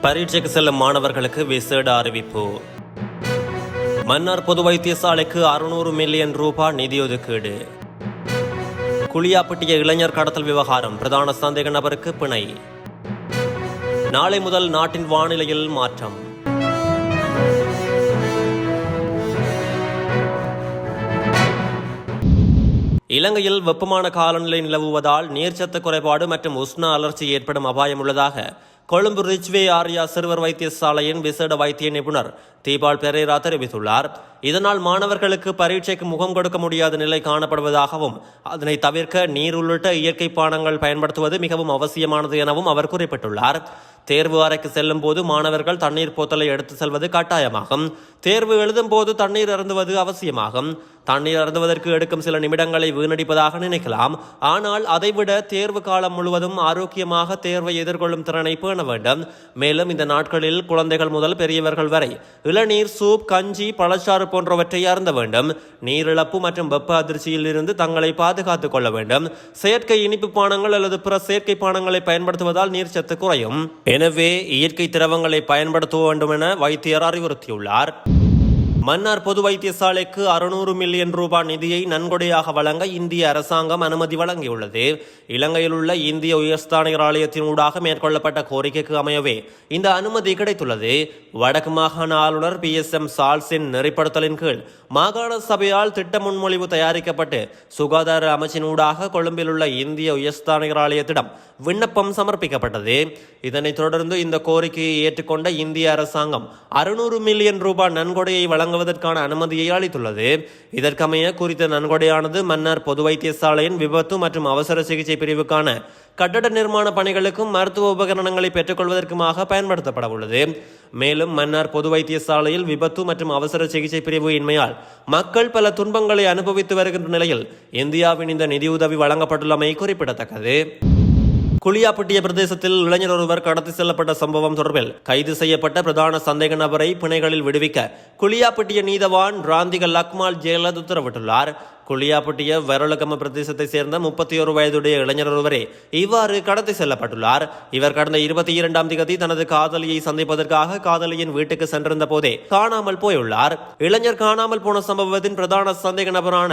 பரீட்சைக்கு செல்லும் மாணவர்களுக்கு விசேட அறிவிப்பு. மன்னார் பொது வைத்தியசாலைக்கு அறுநூறு மில்லியன் ரூபாய் நிதி ஒதுக்கீடு. குளியாப்பட்டிய இளைஞர் கடத்தல் விவகாரம் பிரதான சந்தேக நபருக்கு பிணை. நாளை முதல் நாட்டின் வானிலையில் மாற்றம். இலங்கையில் வெப்பமான காலநிலை நிலவுவதால் நீர்ச்சத்து குறைபாடு மற்றும் உஷ்ண அலர்ச்சி ஏற்படும் அபாயம் உள்ளதாக கொழும்பு ரிச்வே ஆர்யா சிறுவர் வைத்தியசாலையின் விசேட வைத்திய நிபுணர் தீபால் பெரேரா தெரிவித்துள்ளார். இதனால் மாணவர்களுக்கு பரீட்சைக்கு முகம் கொடுக்க முடியாத நிலை காணப்படுவதாகவும் அதனை தவிர்க்க நீர் உள்ளிட்ட இயற்கை பானங்கள் பயன்படுத்துவது மிகவும் அவசியமானது எனவும் அவர் குறிப்பிட்டுள்ளார். தேர்வு அறைக்கு செல்லும் போது மாணவர்கள் தண்ணீர் போத்தலை எடுத்து செல்வது கட்டாயமாகும். தேர்வு எழுதும் போது தண்ணீர் அருந்துவது அவசியமாகும். தண்ணீர் அருந்துவதற்கு எடுக்கும் சில நிமிடங்களை வீணடிப்பதாக நினைக்கலாம். ஆனால் அதைவிட தேர்வு காலம் முழுவதும் ஆரோக்கியமாக தேர்வை எதிர்கொள்ளும் திறனை பேண வேண்டும். மேலும் இந்த நாட்களில் குழந்தைகள் முதல் பெரியவர்கள் வரை இளநீர் சூப் கஞ்சி பழச்சாறு போன்றவற்றை அருந்த வேண்டும். நீரிழப்பு மற்றும் வெப்ப அதிர்ச்சியில் இருந்து தங்களை பாதுகாத்துக் கொள்ள வேண்டும். செயற்கை இனிப்பு பானங்கள் அல்லது பிற செயற்கை பானங்களை பயன்படுத்துவதால் நீர்ச்சத்து குறையும். எனவே இயற்கை திரவங்களை பயன்படுத்த வேண்டும் என வைத்தியர் அறிவுறுத்தியுள்ளார். மன்னார் பொது வைத்தியசாலைக்கு அறுநூறு மில்லியன் ரூபாய் நிதியை நன்கொடையாக வழங்க இந்திய அரசாங்கம் அனுமதி வழங்கியுள்ளது. இலங்கையில் உள்ள இந்திய உயர்ஸ்தானிகர் ஆலயத்தின் ஊடாக மேற்கொள்ளப்பட்ட கோரிக்கைக்கு அமையவே இந்த அனுமதி கிடைத்துள்ளது. வடக்கு மாகாண ஆளுநர் பி எஸ் எம் சால்ஸின் நெறிப்படுத்தலின் கீழ் மாகாண சபையால் திட்ட முன்மொழிவு தயாரிக்கப்பட்டு சுகாதார அமைச்சின் ஊடாக கொழும்பில் உள்ள இந்திய உயர்ஸ்தானிகர் ஆலயத்திடம் விண்ணப்பம் சமர்ப்பிக்கப்பட்டது. இதனைத் தொடர்ந்து இந்த கோரிக்கையை ஏற்றுக்கொண்ட இந்திய அரசாங்கம் அறுநூறு மில்லியன் ரூபாய் நன்கொடையை வழங்குவதற்கான அனுமதியை அளித்துள்ளது. இதற்கமைய குறித்த நன்கொடையானது மன்னார் பொது வைத்தியசாலையின் விபத்து மற்றும் அவசர சிகிச்சை பிரிவுக்கான கட்டட நிர்மாண பணிகளுக்கும் மருத்துவ உபகரணங்களை பெற்றுக்கொள்வதற்குமாக பயன்படுத்தப்பட உள்ளது மேலும் மன்னார் பொது வைத்தியசாலையில் விபத்து மற்றும் அவசர சிகிச்சை பிரிவு இன்மையால் மக்கள் பல துன்பங்களை அனுபவித்து வருகின்ற நிலையில் இந்தியாவின் இந்த நிதியுதவி வழங்கப்பட்டுள்ளமை குறிப்பிடத்தக்கது. குளியாப்பட்டிய பிரதேசத்தில் இளைஞர் ஒருவர் கடத்தி செல்லப்பட்ட சம்பவம் தொடர்பில் கைது செய்யப்பட்ட பிரதான சந்தேக நபரை பிணைகளில் விடுவிக்க குளியாப்பட்டிய நீதவான் ராந்திக லக்மால் ஜெயலலிதா உத்தரவிட்டுள்ளார். குளியாப்பட்டிய வரலகம பிரதேசத்தை சேர்ந்த முப்பத்தி ஒரு வயதுடைய இளைஞர் ஒருவரே இவ்வாறு கடத்தி செல்லப்பட்டுள்ளார். இவர் கடந்த இருபத்தி இரண்டாம் திகதி தனது காதலியை சந்திப்பதற்காக காதலியின் வீட்டுக்கு சென்றிருந்த போதே காணாமல் போயுள்ளார். இளைஞர் காணாமல் போன சம்பவத்தின் பிரதான சந்தேக நபரான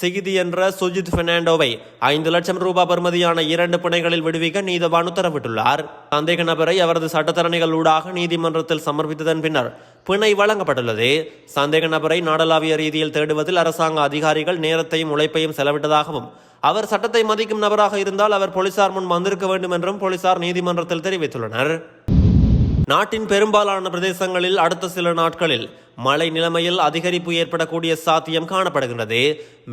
சிகிதி என்ற சுஜித் பெர்னாண்டோவை ஐந்து லட்சம் ரூபாய் பெறுமதியான இரண்டு பிணைகளில் விடுவிக்க நீதவான் உத்தரவிட்டுள்ளார். சந்தேக நபரை அவரது சட்டத்தரணிகள் ஊடாக நீதிமன்றத்தில் சமர்ப்பித்ததன் பின்னர் பிணை வழங்கப்பட்டுள்ளது. சந்தேக நபரை நாடளாவிய ரீதியில் தேடுவதில் அரசாங்க அதிகாரிகள் நேரத்தையும் உழைப்பையும் செலவிட்டதாகவும் அவர் சட்டத்தை மதிக்கும் நபராக இருந்தால் அவர் போலீசார் முன் வந்திருக்க வேண்டும் என்றும் போலீசார் நீதிமன்றத்தில் தெரிவித்துள்ளனர். நாட்டின் பெரும்பாலான பிரதேசங்களில் அடுத்த சில நாட்களில் மழை நிலைமையில் அதிகரிப்பு ஏற்படக்கூடிய சாத்தியம் காணப்படுகின்றது.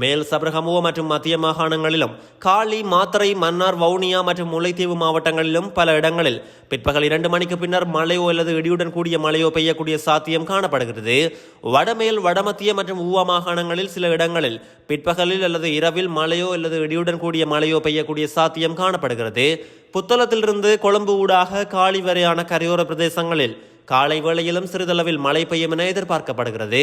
மேல் சபரகமுவ மற்றும் மத்திய மாகாணங்களிலும் காலி மாத்தறை மன்னார் வவுனியா மற்றும் முல்லைத்தீவு மாவட்டங்களிலும் பல இடங்களில் பிற்பகல் இரண்டு மணிக்கு பின்னர் மழையோ அல்லது இடியுடன் கூடிய மழையோ பெய்யக்கூடிய சாத்தியம் காணப்படுகிறது. வடமேல் வடமத்திய மற்றும் ஊவா மாகாணங்களில் சில இடங்களில் பிற்பகலில் அல்லது இரவில் மழையோ அல்லது இடியுடன் கூடிய மழையோ பெய்யக்கூடிய சாத்தியம் காணப்படுகிறது. புத்தளத்திலிருந்து கொழும்பு ஊடாக காலி வரையான கரையோர பிரதேசங்களில் காலை வேளையிலும் சிறிதளவில் மழை பெய்யும் என எதிர்பார்க்கப்படுகிறது.